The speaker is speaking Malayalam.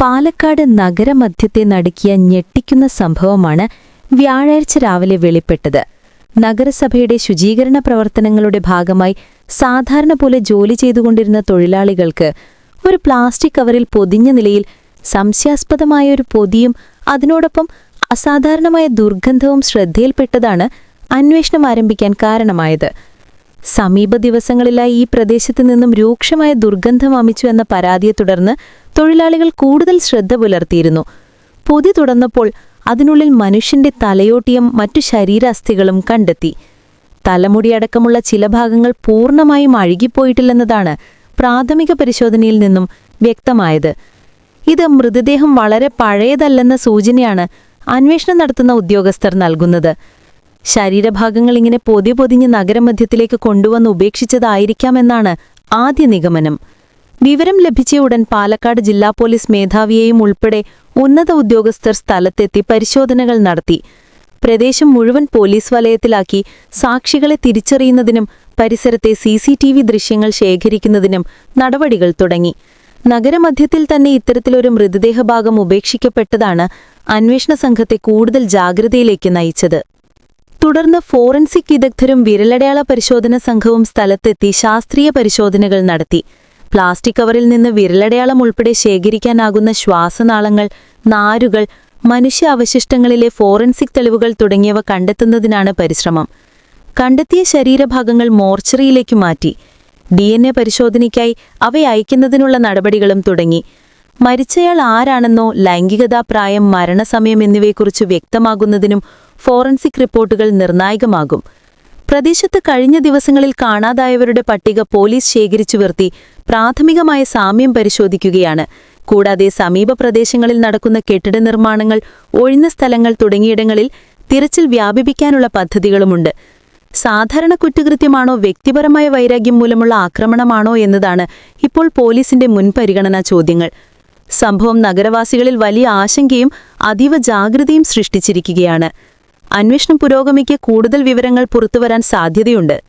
പാലക്കാട് നഗരമധ്യത്തെ നടുക്കിയ ഞെട്ടിക്കുന്ന സംഭവമാണ് വ്യാഴാഴ്ച രാവിലെ വെളിപ്പെട്ടത്. നഗരസഭയുടെ ശുചീകരണ പ്രവർത്തനങ്ങളുടെ ഭാഗമായി സാധാരണ പോലെ ജോലി ചെയ്തുകൊണ്ടിരുന്ന തൊഴിലാളികൾക്ക് ഒരു പ്ലാസ്റ്റിക് കവറിൽ പൊതിഞ്ഞ നിലയിൽ സംശയാസ്പദമായ ഒരു പൊതിയും അതിനോടൊപ്പം അസാധാരണമായ ദുർഗന്ധവും ശ്രദ്ധയിൽപ്പെട്ടതാണ് അന്വേഷണം ആരംഭിക്കാൻ കാരണമായത്. സമീപ ദിവസങ്ങളിലായി ഈ പ്രദേശത്തു നിന്നും രൂക്ഷമായ ദുർഗന്ധം വമിച്ചു എന്ന പരാതിയെ തുടർന്ന് തൊഴിലാളികൾ കൂടുതൽ ശ്രദ്ധ പുലർത്തിയിരുന്നു. പൊതി തുടർന്നപ്പോൾ അതിനുള്ളിൽ മനുഷ്യന്റെ തലയോട്ടിയും മറ്റു ശരീരാസ്ഥികളും കണ്ടെത്തി. തലമുടിയടക്കമുള്ള ചില ഭാഗങ്ങൾ പൂർണമായും അഴുകിപ്പോയിട്ടില്ലെന്നതാണ് പ്രാഥമിക പരിശോധനയിൽ നിന്നും വ്യക്തമായത്. ഇത് മൃതദേഹം വളരെ പഴയതല്ലെന്ന സൂചനയാണ് അന്വേഷണം നടത്തുന്ന ഉദ്യോഗസ്ഥർ നൽകുന്നത്. ശരീരഭാഗങ്ങൾ ഇങ്ങനെ പൊതി പൊതിഞ്ഞ് നഗരമധ്യത്തിലേക്ക് കൊണ്ടുവന്ന് ഉപേക്ഷിച്ചതായിരിക്കാമെന്നാണ് ആദ്യ നിഗമനം. വിവരം ലഭിച്ച ഉടൻ പാലക്കാട് ജില്ലാ പോലീസ് മേധാവിയെയും ഉൾപ്പെടെ ഉന്നത ഉദ്യോഗസ്ഥർ സ്ഥലത്തെത്തി പരിശോധനകൾ നടത്തി. പ്രദേശം മുഴുവൻ പോലീസ് വലയത്തിലാക്കി സാക്ഷികളെ തിരിച്ചറിയുന്നതിനും പരിസരത്തെ സി ദൃശ്യങ്ങൾ ശേഖരിക്കുന്നതിനും നടപടികൾ തുടങ്ങി. നഗരമധ്യത്തിൽ തന്നെ ഇത്തരത്തിലൊരു മൃതദേഹഭാഗം ഉപേക്ഷിക്കപ്പെട്ടതാണ് അന്വേഷണ സംഘത്തെ കൂടുതൽ ജാഗ്രതയിലേക്ക് നയിച്ചത്. തുടർന്ന് ഫോറൻസിക് വിദഗ്ധരും വിരലടയാള പരിശോധന സംഘവും സ്ഥലത്തെത്തി ശാസ്ത്രീയ പരിശോധനകൾ നടത്തി. പ്ലാസ്റ്റിക് കവറിൽ നിന്ന് വിരലടയാളം ഉൾപ്പെടെ ശേഖരിക്കാനാകുന്ന ശ്വാസനാളങ്ങൾ നാരുകൾ മനുഷ്യ അവശിഷ്ടങ്ങളിലെ ഫോറൻസിക് തെളിവുകൾ തുടങ്ങിയവ കണ്ടെത്തുന്നതിനാണ് പരിശ്രമം. കണ്ടെത്തിയ ശരീരഭാഗങ്ങൾ മോർച്ചറിയിലേക്ക് മാറ്റി. ഡി പരിശോധനയ്ക്കായി അവയക്കുന്നതിനുള്ള നടപടികളും തുടങ്ങി. മരിച്ചയാൾ ആരാണെന്നോ ലൈംഗികതാ പ്രായം മരണസമയം എന്നിവയെക്കുറിച്ച് വ്യക്തമാകുന്നതിനും ഫോറൻസിക് റിപ്പോർട്ടുകൾ നിർണായകമാകും. പ്രദേശത്ത് കഴിഞ്ഞ ദിവസങ്ങളിൽ കാണാതായവരുടെ പട്ടിക പോലീസ് ശേഖരിച്ചു വരുത്തി പ്രാഥമികമായ സാമ്യം പരിശോധിക്കുകയാണ്. കൂടാതെ സമീപ പ്രദേശങ്ങളിൽ നടക്കുന്ന കെട്ടിട നിർമ്മാണങ്ങൾ ഒഴിഞ്ഞ സ്ഥലങ്ങൾ തുടങ്ങിയിടങ്ങളിൽ തിരച്ചിൽ വ്യാപിപ്പിക്കാനുള്ള പദ്ധതികളുമുണ്ട്. സാധാരണ കുറ്റകൃത്യമാണോ വ്യക്തിപരമായ വൈരാഗ്യം മൂലമുള്ള ആക്രമണമാണോ എന്നതാണ് ഇപ്പോൾ പോലീസിന്റെ മുൻപരിഗണനാ ചോദ്യങ്ങൾ. സംഭവം നഗരവാസികളിൽ വലിയ ആശങ്കയും അതീവ ജാഗ്രതയും സൃഷ്ടിച്ചിരിക്കുകയാണ്. അന്വേഷണം പുരോഗമിക്ക് കൂടുതൽ വിവരങ്ങൾ പുറത്തുവരാൻ സാധ്യതയുണ്ട്.